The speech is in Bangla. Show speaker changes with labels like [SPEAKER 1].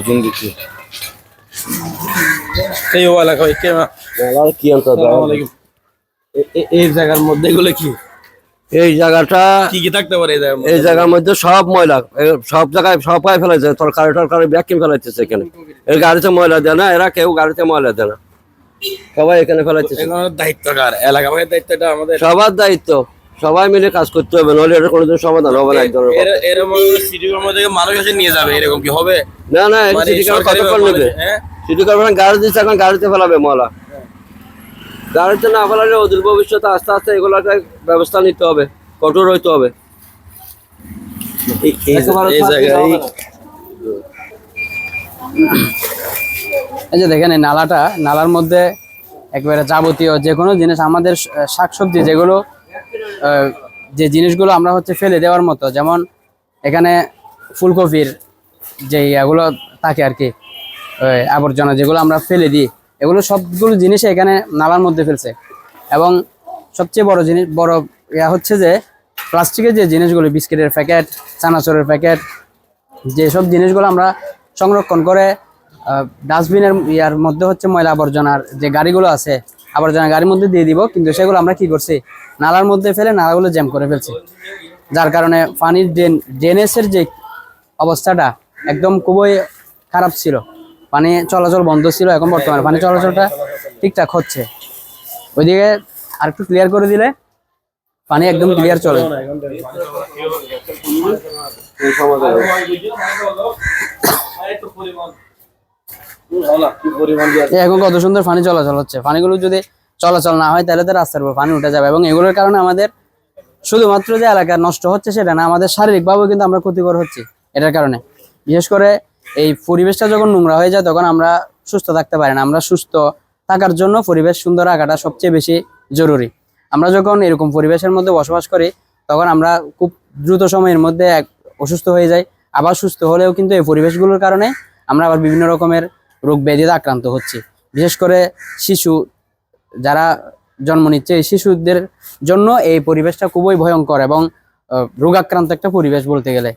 [SPEAKER 1] জুম দিচ্ছি এই কি জায়গার মধ্যে এগুলো কি
[SPEAKER 2] এই জায়গাটা
[SPEAKER 1] কি কি থাকতে পারে এই জায়গার মধ্যে?
[SPEAKER 2] এই জায়গার মধ্যে সব ময়লা সব জায়গায় সব পায়ে ফেলাইছে তরকারি টরকারি ব্যাকিং ফেলাইতেছে এখানে এই গাড়িতে ময়লা দেয় না এরা কেউ গাড়িতে ময়লা দেয় না সবাই এখানে ফেলাইতেছে
[SPEAKER 1] এগুলোর দায়িত্ব কার এলাকা দায়িত্বটা আমাদের
[SPEAKER 2] সবার দায়িত্ব সবাই মিলে কাজ করতে হবে নাহলে এটা কোনোদিন সমাধান হবে না একজনের
[SPEAKER 1] এরকম সিটি কর্মী মানুষ এসে নিয়ে যাবে এরকম কি হবে?
[SPEAKER 2] না না
[SPEAKER 1] মানে
[SPEAKER 2] সিটি কর্পোরেশন কতক্ষণ নেবে?
[SPEAKER 1] হ্যাঁ?
[SPEAKER 2] সিটি কর্পোরেশন গাড়ি দিচ্ছে এখন গাড়িতে ফেলাবে ময়লা গাড়িতে না ফেলালে অদূর ভবিষ্যতে আস্তে আস্তে এগুলোকে ব্যবস্থা নিতে হবে কঠোর হইতে হবে
[SPEAKER 1] এই-
[SPEAKER 3] যে দেখেন এই নালাটা নালার মধ্যে একবারে যাবতীয় যে কোনো জিনিস আমাদের শাকসবজি যেগুলো যে জিনিসগুলো আমরা হচ্ছে ফেলে দেওয়ার মতো, যেমন এখানে ফুলকপির যে এগুলো থাকে আর কি আবর্জনা যেগুলো আমরা ফেলে দিই, এগুলো সবগুলো জিনিস এখানে নালার মধ্যে ফেলছে। এবং সবচেয়ে বড় জিনিস, বড় ইয়া হচ্ছে যে, প্লাস্টিকের যে জিনিসগুলো, বিস্কিটের প্যাকেট, চানাচুরের প্যাকেট যেসব জিনিসগুলো আমরা সংরক্ষণ করে ডাস্টবিনের ইয়ার মধ্যে হচ্ছে ময়লা আবর্জনার যে গাড়িগুলো আছে আবর্জনা গাড়ির মধ্যে দিয়ে দিব, কিন্তু সেগুলো আমরা কি করছি? নালার মধ্যে ফেলে নালাগুলো জ্যাম করে ফেলছি। যার কারণে পানির ড্রেন, ড্রেনেজের যে অবস্থাটা একদম খুবই খারাপ ছিল। পানি চলাচল বন্ধ ছিল, এখন বর্তমানে পানি চলাচলটা ঠিকঠাক হচ্ছে। ওইদিকে আর একটু ক্লিয়ার করে দিলে, পানি একদম ক্লিয়ার চলে
[SPEAKER 2] এই সমাধান হবে।
[SPEAKER 3] এই এখন কত সুন্দর পানি চলাচল হচ্ছে। পানিগুলো যদি চলাচল না হয়, তাহলে তো রাস্তার উপর পানি উঠে যাবে। এবং এগুলোর কারণে আমাদের শুধুমাত্র যে এলাকা নষ্ট হচ্ছে সেটা না, আমাদের শারীরিকভাবেও কিন্তু আমরা ক্ষতিকর হচ্ছি এটার কারণে। বিশেষ করে এই পরিবেশটা যখন নোংরা হয়ে যায়, তখন আমরা সুস্থ থাকতে পারি না। আমরা সুস্থ থাকার জন্য পরিবেশ সুন্দর রাখাটা সবচেয়ে বেশি জরুরি। আমরা যখন এরকম পরিবেশের মধ্যে বসবাস করি, তখন আমরা খুব দ্রুত সময়ের মধ্যে এক অসুস্থ হয়ে যাই। আবার সুস্থ হলেও কিন্তু এই পরিবেশগুলোর কারণে আমরা আবার বিভিন্ন রকমের রোগ ব্যাধিতে আক্রান্ত হচ্ছে। বিশেষ করে শিশু, যারা জন্ম নিচ্ছে, এই শিশুদের জন্য এই পরিবেশটা খুবই ভয়ঙ্কর এবং রোগাক্রান্ত একটা পরিবেশ বলতে গেলে।